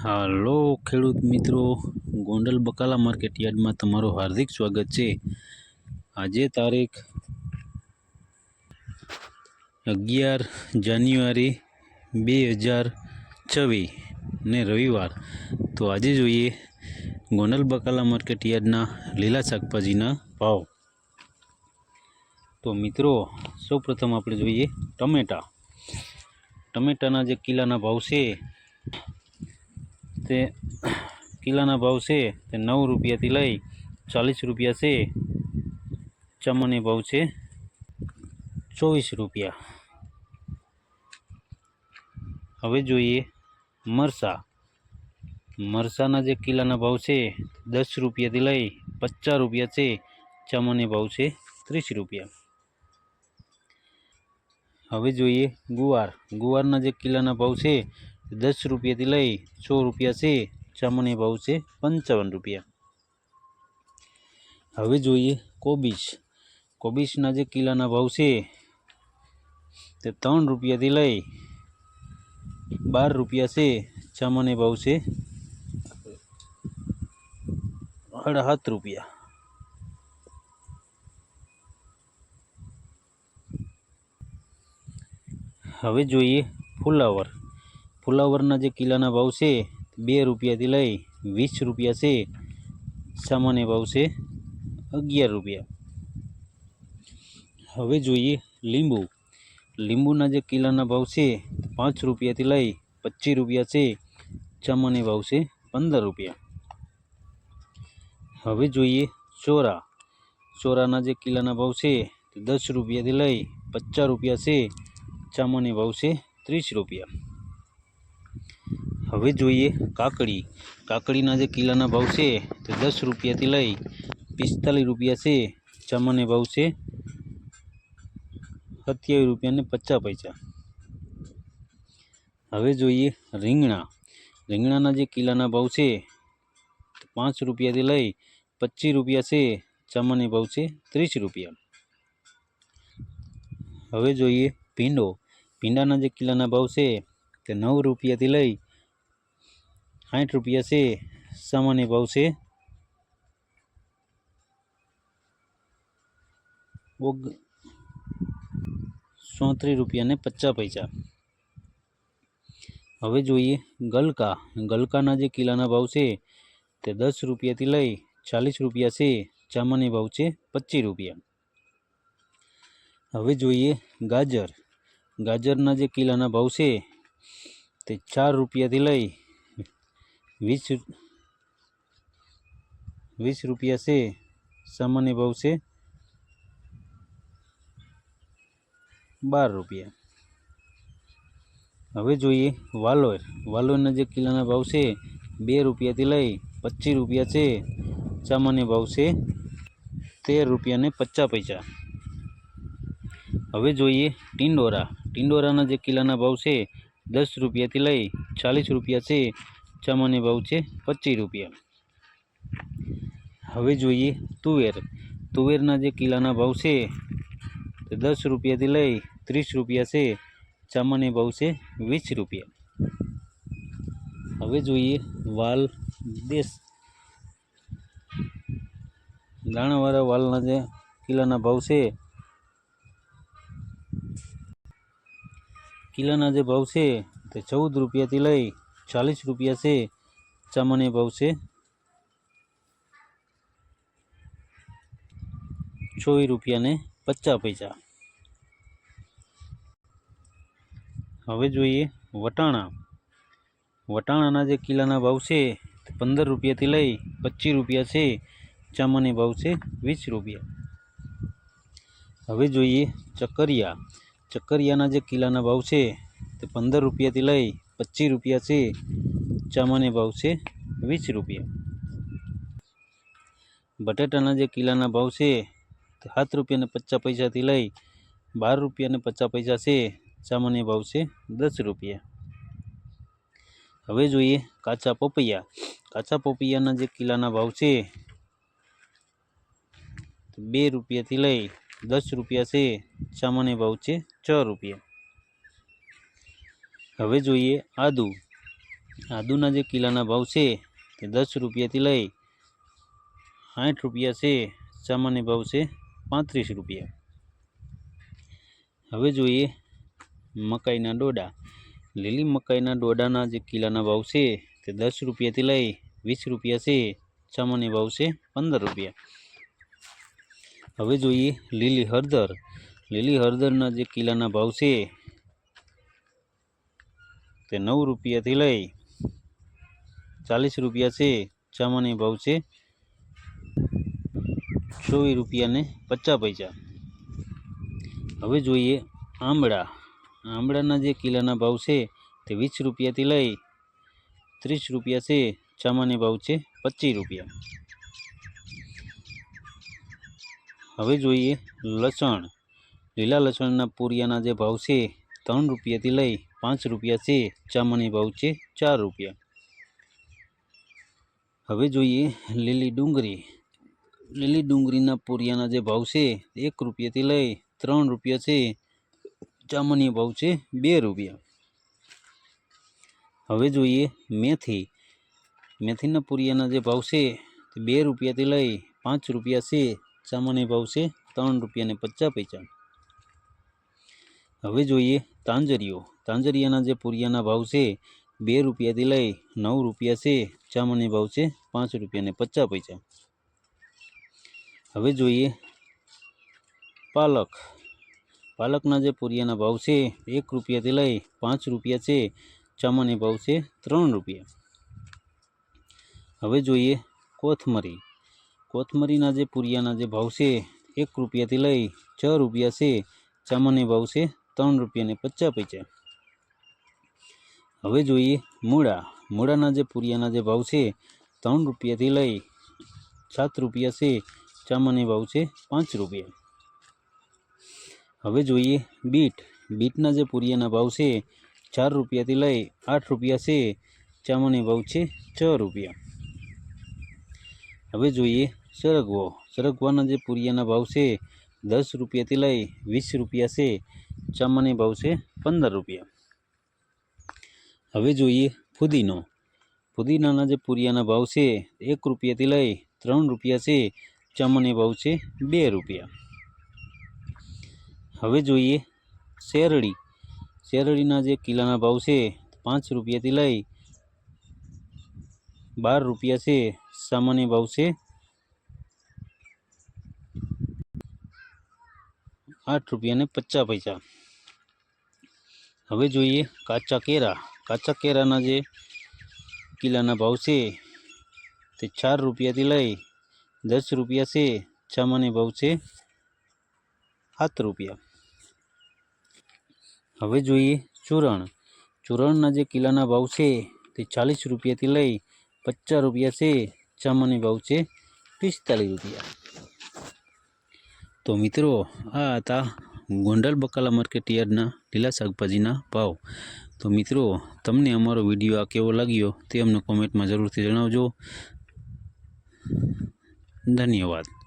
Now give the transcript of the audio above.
હાલો ખેડૂત મિત્રો, ગોંડલ બકાલા માર્કેટ યાર્ડમાં તમારું હાર્દિક સ્વાગત છે. આજે તારીખ અગિયાર જાન્યુઆરી બે હજાર છવ્વીસ ને રવિવાર. તો આજે જોઈએ ગોંડલ બકાલા માર્કેટ યાર્ડના લીલા શાકભાજીના ભાવ. તો મિત્રો, સૌપ્રથમ આપણે જોઈએ ટમેટા. ટમેટાના જે કિલ્લાના ભાવ છે તે કિલ્લાના ભાવ છે તે નવ રૂપિયાથી લઈ ચાલીસ રૂપિયા છે. ચમની ભાવ છે ચોવીસ રૂપિયા. હવે જોઈએ મરસા. મરસાના જે કિલ્લાના ભાવ છે દસ રૂપિયાથી લઈ પચાસ રૂપિયા છે. ચમની ભાવ છે ત્રીસ રૂપિયા. હવે જોઈએ ગુવાર. ગુવારના જે કિલ્લાના ભાવ છે દસ રૂપિયાથી લઈ સો રૂપિયા છે ચામની ભાવ છે પંચાવન રૂપિયા હવે જોઈએ કોબીજ કોબીજના જે કિલ્લાના ભાવ છે તે ત્રણ રૂપિયાથી લઈ બાર રૂપિયા છે ચામની ભાવ છે સાડા સાત રૂપિયા હવે જોઈએ ફુલાવર ફુલાવરના જે કિલ્લાના ભાવ છે, બે રૂપિયાથી લઈ વીસ રૂપિયા છે, સામાન્ય ભાવ છે અગિયાર રૂપિયા. હવે જોઈએ લીંબુ. લીંબુના જે કિલ્લાના ભાવ છે, પાંચ રૂપિયાથી લઈ પચીસ રૂપિયા છે, સામાન્ય ભાવ છે પંદર રૂપિયા. હવે જોઈએ ચોરા. ચોરાના જે કિલ્લાના ભાવ છે તે દસ રૂપિયાથી લઈ પચાસ રૂપિયા છે ચામાની ભાવ છે ત્રીસ રૂપિયા. હવે જોઈએ કાકડી. કાકડીના જે કિલ્લાના ભાવ છે તે દસ રૂપિયાથી લઈ પિસ્તાલીસ રૂપિયા છે. ચમને ભાવ છે સત્યાવીસ રૂપિયાને પચાસ પૈસા. હવે જોઈએ રીંગણા. રીંગણાના જે કિલ્લાના ભાવ છે પાંચ રૂપિયાથી લઈ પચીસ રૂપિયા છે. ચમને ભાવ છે ત્રીસ રૂપિયા. હવે જોઈએ ભીંડો. ભીંડાના જે કિલ્લાના ભાવ છે તે નવ રૂપિયાથી લઈ સાઠ રૂપિયા છે, સામાન્ય ભાવ છે. ઓગ સોત્રીસ રૂપિયા ને પચાસ પૈસા. હવે જોઈએ ગલકા. ગલકાના જે કિલ્લાના ભાવ છે, તે દસ રૂપિયાથી લઈ ચાલીસ રૂપિયા છે ચામાની ભાવ છે પચીસ રૂપિયા. હવે જોઈએ ગાજર. ગાજરના જે કિલ્લાના ભાવ છે, તે ચાર રૂપિયાથી લઈ વીસ વીસ રૂપિયા છે, સામાન્ય ભાવ છે બાર રૂપિયા. હવે જોઈએ વાલોર. વાલોરના જે કિલ્લાના ભાવ છે, બે રૂપિયાથી લઈ પચીસ રૂપિયા છે, સામાન્ય ભાવ છે તેર રૂપિયા ને પચાસ પૈસા. હવે જોઈએ ટિંડોરા. ટિંડોરાના જે કિલ્લાના ભાવ છે, દસ રૂપિયાથી લઈ ચાલીસ રૂપિયા છે સામાન્ય ભાવ છે પચીસ રૂપિયા. હવે જોઈએ તુવેર. તુવેરના જે કિલ્લાના ભાવ છે તે દસ રૂપિયાથી લઈ ત્રીસ રૂપિયા છે. ચામાની ભાવ છે વીસ રૂપિયા. હવે જોઈએ વાલ દેશ. દાણાવાળા વાલના જે કિલ્લાના ભાવ છે કિલ્લાના જે ભાવ છે તે ચૌદ રૂપિયાથી લઈ ચાલીસ રૂપિયા છે સામાન્ય ભાવ છે ચોવીસ રૂપિયા ને પચાસ પૈસા હવે જોઈએ વટાણા વટાણાના જે કિલ્લાના ભાવ છે પંદર રૂપિયાથી લઈ પચીસ રૂપિયા છે ચામાની ભાવ છે વીસ રૂપિયા હવે જોઈએ ચકરિયા ચકરિયાના જે કિલ્લાના ભાવ છે તે પંદર રૂપિયાથી લઈ પચીસ રૂપિયા છે ચામાની ભાવ છે વીસ રૂપિયા બટાટાના જે કિલ્લાના ભાવ છે તે સાત રૂપિયા ને પચાસ પૈસાથી લઈ બાર રૂપિયા ને પચાસ પૈસા છે સામાન્ય ભાવ છે દસ રૂપિયા હવે જોઈએ કાચા પપૈયા કાચા પપૈયાના જે કિલ્લાના ભાવ છે બે રૂપિયાથી લઈ દસ રૂપિયા છે સામાન્ય ભાવ છે છ રૂપિયા હવે જોઈએ આદુ. આદુના જે કિલાના ભાવ છે તે દસ રૂપિયાથી લઈ સાઠ રૂપિયા છે. સામાન્ય ભાવ છે પાંત્રીસ રૂપિયા. હવે જોઈએ મકાઈના ડોડા. લીલી મકાઈના ડોડાના જે કિલાના ભાવ છે તે દસ રૂપિયાથી લઈ વીસ રૂપિયા છે. સામાન્ય ભાવ છે પંદર રૂપિયા. હવે જોઈએ લીલી હળદર. લીલી હળદરના જે કિલાના ભાવ છે તે નવ રૂપિયાથી લઈ ચાલીસ રૂપિયા છે, ચામાની ભાવ છે. ચોવીસ રૂપિયાને પચાસ પૈસા. હવે જોઈએ આંબળા. આંબળાના જે કિલાના ભાવ છે તે વીસ રૂપિયાથી લઈ ત્રીસ રૂપિયા છે, ચામાની ભાવ છે પચીસ રૂપિયા. હવે જોઈએ લસણ. લીલા લસણના પૂરિયાના જે ભાવ છે, ત્રણ રૂપિયાથી લઈ પાંચ રૂપિયા છે સામાન્ય ભાવ છે ચાર રૂપિયા. હવે જોઈએ લીલી ડુંગળી. લીલી ડુંગળીના પૂરિયાના જે ભાવ છે, એક રૂપિયાથી લઈ ત્રણ રૂપિયા છે સામાન્ય ભાવ છે બે રૂપિયા. હવે જોઈએ મેથી. મેથીના પૂરિયાના જે ભાવ છે, તે બે રૂપિયાથી લઈ પાંચ રૂપિયા છે સામાન્ય ભાવ છે ત્રણ રૂપિયાને પચાસ પૈસા. હવે જોઈએ તાંજરીઓ. તાંજરિયાના જે પૂરિયાના ભાવ છે, બે રૂપિયાથી લઈ નવ રૂપિયા છે સામાન્ય ભાવ છે, પાંચ રૂપિયાને પચાસ પૈસા. હવે જોઈએ પાલક. પાલકના જે પૂરિયાના ભાવ છે, એક રૂપિયાથી લઈ પાંચ રૂપિયા છે સામાન્ય ભાવ છે, ત્રણ રૂપિયા. હવે જોઈએ કોથમરી. કોથમરીના જે પૂરિયાના જે ભાવ છે, એક રૂપિયાથી લઈ છ રૂપિયા છે સામાન્ય ભાવ છે ત્રણ રૂપિયાને પચાસ પૈસા. હવે જોઈએ મૂળા. મૂળાના જે પૂરિયાના જે ભાવ છે, ત્રણ રૂપિયાથી લઈ સાત રૂપિયા છે સામાન્ય ભાવ છે પાંચ રૂપિયા. હવે જોઈએ બીટ. બીટના જે પૂરિયાના ભાવ છે, ચાર રૂપિયાથી લઈ આઠ રૂપિયા છે સામાન્ય ભાવ છે છ રૂપિયા. હવે જોઈએ સરગવો. સરગવાના જે પૂરિયાના ભાવ છે, દસ રૂપિયાથી લઈ વીસ રૂપિયા છે સામાન્ય ભાવ છે પંદર રૂપિયા. હવે જોઈએ ફુદીનો. ફુદીનાના જે પૂરિયાના ભાવ છે એક રૂપિયાથી લઈ ત્રણ રૂપિયા છે ચામાની ભાવ છે બે રૂપિયા. હવે જોઈએ શેરડી. શેરડીના જે કિલાના ભાવ છે પાંચ રૂપિયાથી લઈ બાર રૂપિયા છે, સામાન્ય ભાવ છે આઠ રૂપિયાને પચાસ પૈસા. હવે જોઈએ કાચા કેરા. કાચા કેરાના જે કિલાના ભાવ છે તે ચાર રૂપિયાથી લઈ દસ રૂપિયા છે. સામાન્ય ભાવ છે સાત રૂપિયા. હવે જોઈએ ચૂરણ. ચૂરણના જે કિલાના ભાવ છે તે ચાલીસ રૂપિયાથી લઈ પચાસ રૂપિયા છે. સામાન્ય ભાવ છે પિસ્તાલીસ રૂપિયા. તો મિત્રો, આ હતા ગોંડલ બકાલા માર્કેટ યાર્ડના લીલા શાકભાજીના ભાવ. તો મિત્રો, તમને અમારો વીડિયો આ કેવો લાગ્યો તે અમને કોમેન્ટમાં જરૂરથી જણાવજો. ધન્યવાદ.